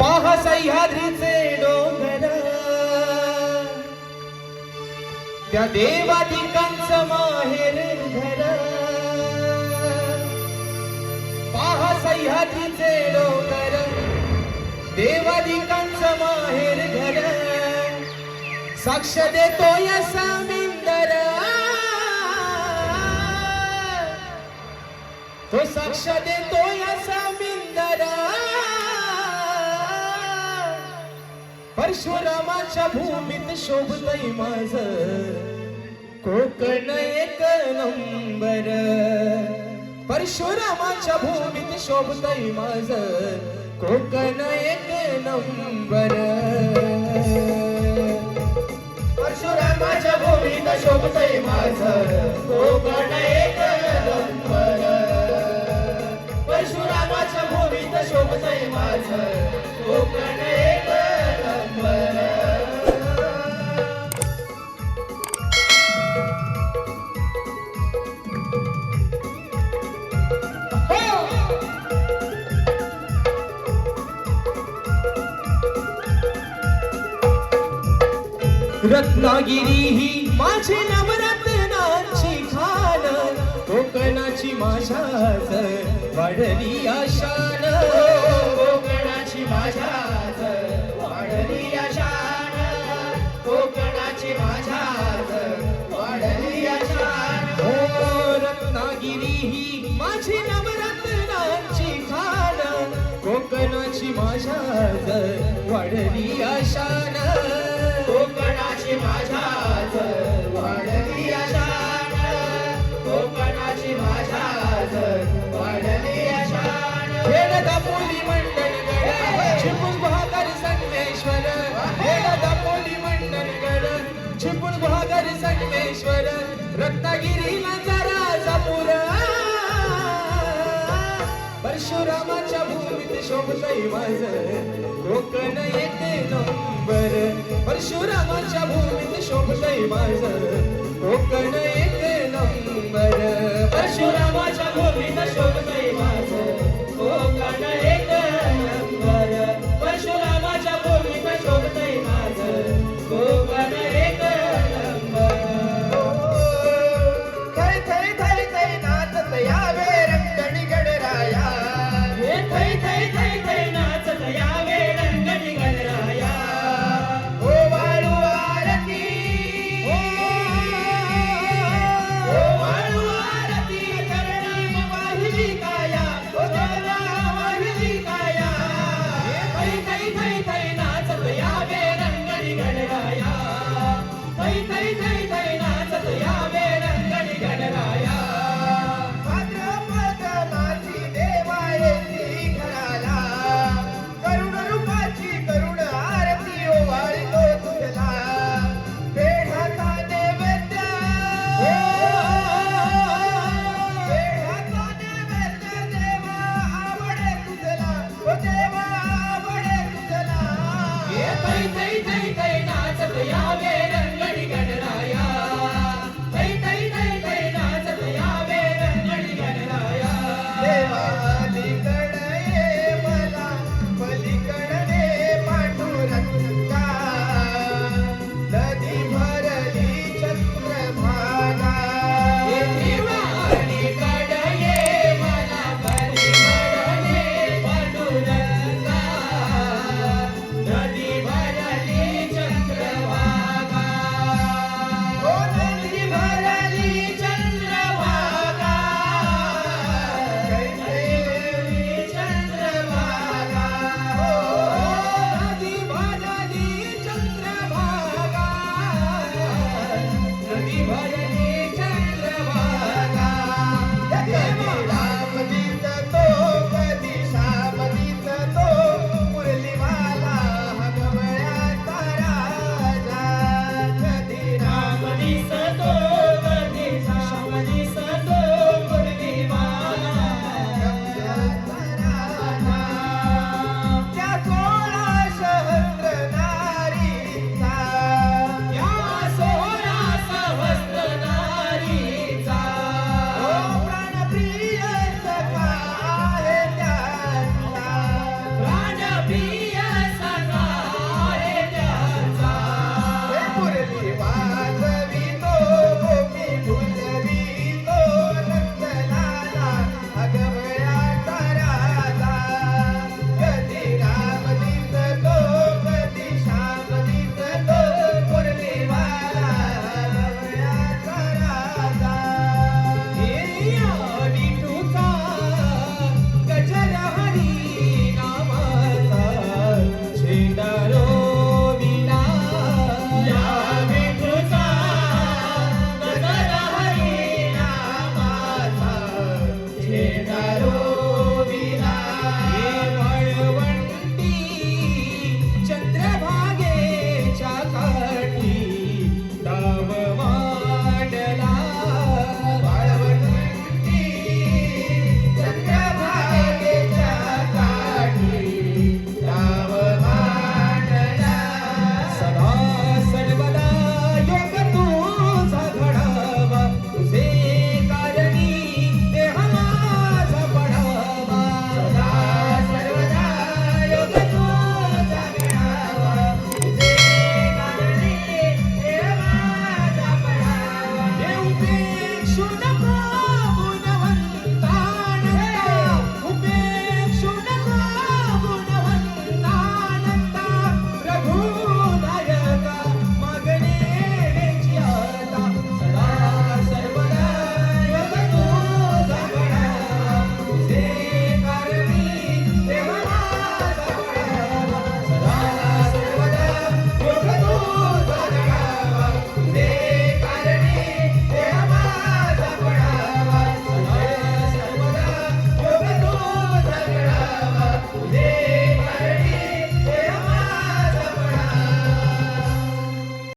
पाहा सह्याद्रीचे डोंगर त्या देवाधिकांच माहेर घर पाहा सह्याद्रीचे डोंगर देवाधिकांच माहेर घर साक्ष देतो या सामिंदर. तो साक्ष देतो या सामिंदर. परशुरामाच्या भूमीत शोभतय माझ. कोकण एक नंबर. परशुरामाच्या भूमीत शोभतय माझ. कोकण एक नंबर. परशुरामाच्या भूमीत शोभतय माझ. रत्नागिरी ही माझी नवरत्नाची खान कोकणाची माझ्याच वाढली आशान. कोकणाची माझ्याच वाढली शान कोकणाची माझ्याच वाढली शान हो रत्नागिरी ही माझी नवरत्नाची खान कोकणाची माझ्याच वाढली आशान. कोकणाची माझ्याच परशुरामाच्या भूमीत शोभतय माझ. कोकण एक नंबर परशुरामाच्या भूमीत शोभतय माझ. कोकण एक नंबर परशुरामाच्या भूमीत शोभ hey, hey, hey.